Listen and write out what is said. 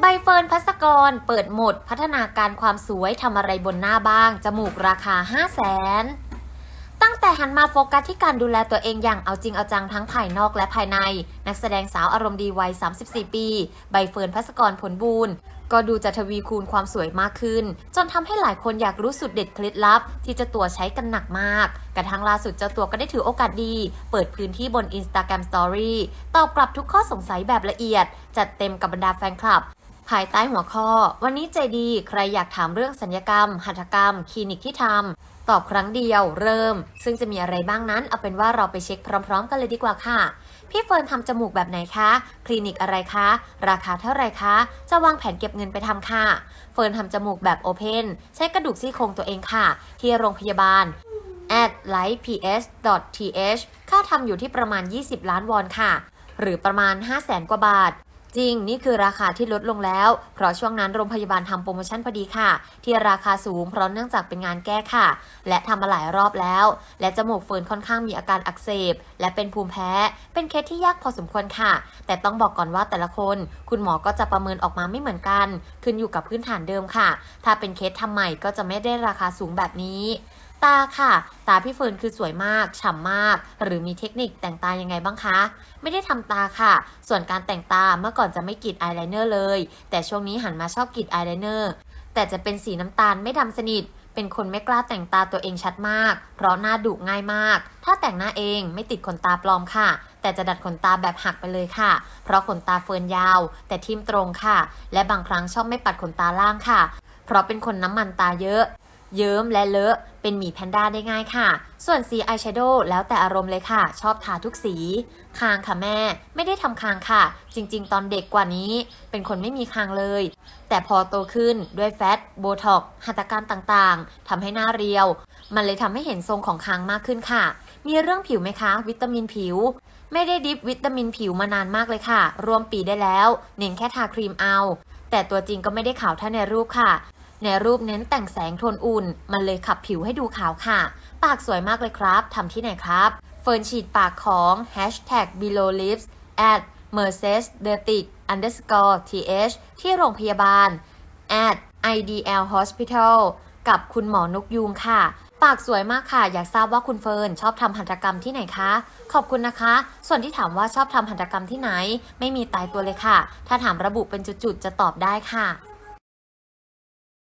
ใบเฟิร์นพัสกรเปิดโหมดพัฒนาการความสวยทำอะไรบนหน้าบ้าง จมูกราคา 5 0 0แสนตั้งแต่หันมาโฟกัสที่การดูแลตัวเองอย่างเอาจริงเอาจังทั้งภายนอกและภายใน นักแสดงสาวอารมณ์ดีวัย 34 ปี ใบเฟิร์นพัสกรผลบูรณ์ก็ดูจะทวีคูณความสวยมากขึ้น จนทำให้หลายคนอยากรู้สุดเด็ดเคล็ดลับ ที่เจ้าตัวใช้กันหนักมาก กระทั่งล่าสุดเจ้าตัวก็ได้ถือโอกาสดี เปิดพื้นที่บน Instagram Story ตอบกลับทุกข้อสงสัยแบบละเอียด จัดเต็มกับบรรดาแฟนคลับ ภายใต้หัวข้อ วันนี้ใจดีใครอยากถามเรื่องสัญญกรรม หัตถกรรม คลินิกที่ทำตอบครั้งเดียวเริ่ม ซึ่งจะมีอะไรบ้างนั้น เอาเป็นว่าเราไปเช็คพร้อม ๆ กันเลยดีกว่าค่ะ พี่เฟิร์นทำจมูกแบบไหนคะ คลินิกอะไรคะ ราคาเท่าไรคะ จะวางแผนเก็บเงินไปทำค่ะ เฟิร์นทำจมูกแบบโอเพนใช้กระดูกซี่โครงตัวเองค่ะ ที่โรงพยาบาล at lightps.th ค่าทำอยู่ที่ประมาณ 20 ล้านวอนค่ะ หรือประมาณ 5 0 0แสนกว่าบาท จริง นี่คือราคาที่ลดลงแล้ว เพราะช่วงนั้นโรงพยาบาลทำโปรโมชั่นพอดีค่ะ ที่ราคาสูงเพราะเนื่องจากเป็นงานแก้ค่ะ และทำมาหลายรอบแล้ว และจมูกเฟิร์นค่อนข้างมีอาการอักเสบ และเป็นภูมิแพ้ เป็นเคสที่ยากพอสมควรค่ะ แต่ต้องบอกก่อนว่าแต่ละคน คุณหมอก็จะประเมินออกมาไม่เหมือนกัน ขึ้นอยู่กับพื้นฐานเดิมค่ะ ถ้าเป็นเคสทำใหม่ก็จะไม่ได้ราคาสูงแบบนี้ ตาค่ะ ตาพี่เฟิร์นคือสวยมาก ฉ่ำมาก หรือมีเทคนิคแต่งตายังไงบ้างคะ ไม่ได้ทำตาค่ะ ส่วนการแต่งตาเมื่อก่อนจะไม่กรีดอายไลเนอร์เลย แต่ช่วงนี้หันมาชอบกรีดอายไลเนอร์ แต่จะเป็นสีน้ำตาลไม่ดำสนิท เป็นคนไม่กล้าแต่งตาตัวเองชัดมาก เพราะหน้าดุง่ายมาก ถ้าแต่งหน้าเองไม่ติดขนตาปลอมค่ะ แต่จะดัดขนตาแบบหักไปเลยค่ะ เพราะขนตาเฟิร์นยาว แต่ทิมตรงค่ะ และบางครั้งชอบไม่ปัดขนตาล่างค่ะ เพราะเป็นคนน้ำมันตาเยอะ เยิ้มและเลอะ เป็นหมีแพนด้าได้ง่ายค่ะ ส่วนสีอายแชโดว์แล้วแต่อารมณ์เลยค่ะ ชอบทาทุกสี คางค่ะแม่ ไม่ได้ทำคางค่ะ จริงๆ ตอนเด็กกว่านี้ เป็นคนไม่มีคางเลย แต่พอโตขึ้นด้วยแฟตโบท็อกหัตถการต่างๆทำให้หน้าเรียว มันเลยทำให้เห็นทรงของคางมากขึ้นค่ะ มีเรื่องผิวไหมคะ วิตามินผิว ไม่ได้ดิฟวิตามินผิวมานานมากเลยค่ะ รวมปีได้แล้ว เน้นแค่ทาครีมเอา แต่ตัวจริงก็ไม่ได้ขาวเท่าในรูปค่ะ ในรูปเน้นแต่งแสงโทนอุ่น มันเลยขับผิวให้ดูขาวค่ะ ปากสวยมากเลยครับ ทำที่ไหนครับ เฟิร์นฉีดปากของ hashtag below lips at merces d e r t i c underscore th ที่โรงพยาบาล at idl hospital กับคุณหมอนกยูงค่ะ ปากสวยมากค่ะ อยากทราบว่าคุณเฟิร์นชอบทำหัตถกรรมที่ไหนคะ ขอบคุณนะคะ ส่วนที่ถามว่าชอบทำหัตถกรรมที่ไหน ไม่มีตายตัวเลยค่ะ ถ้าถามระบุเป็นจุดๆจะตอบได้ค่ะ